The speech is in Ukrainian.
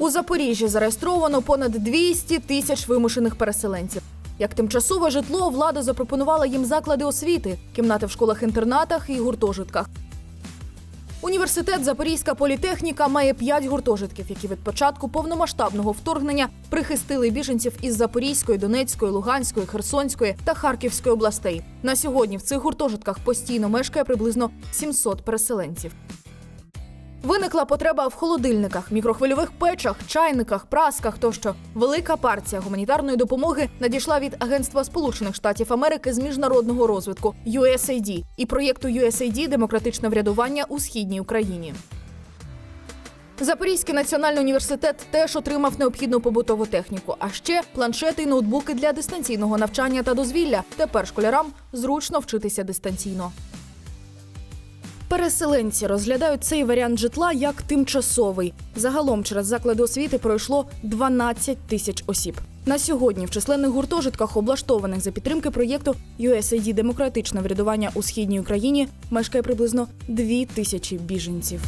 У Запоріжжі зареєстровано понад 200 тисяч вимушених переселенців. Як тимчасове житло влада запропонувала їм заклади освіти, кімнати в школах-інтернатах і гуртожитках. Університет Запорізька політехніка має п'ять гуртожитків, які від початку повномасштабного вторгнення прихистили біженців із Запорізької, Донецької, Луганської, Херсонської та Харківської областей. На сьогодні в цих гуртожитках постійно мешкає приблизно 700 переселенців. Виникла потреба в холодильниках, мікрохвильових печах, чайниках, прасках тощо. Велика партія гуманітарної допомоги надійшла від Агентства Сполучених Штатів Америки з міжнародного розвитку USAID і проєкту USAID Демократичне врядування у східній Україні. Запорізький національний університет теж отримав необхідну побутову техніку, а ще планшети і ноутбуки для дистанційного навчання та дозвілля. Тепер школярам зручно вчитися дистанційно. Переселенці розглядають цей варіант житла як тимчасовий. Загалом через заклади освіти пройшло 12 тисяч осіб. На сьогодні в численних гуртожитках, облаштованих за підтримки проєкту USAID Демократичне врядування у східній Україні, мешкає приблизно 2 тисячі біженців.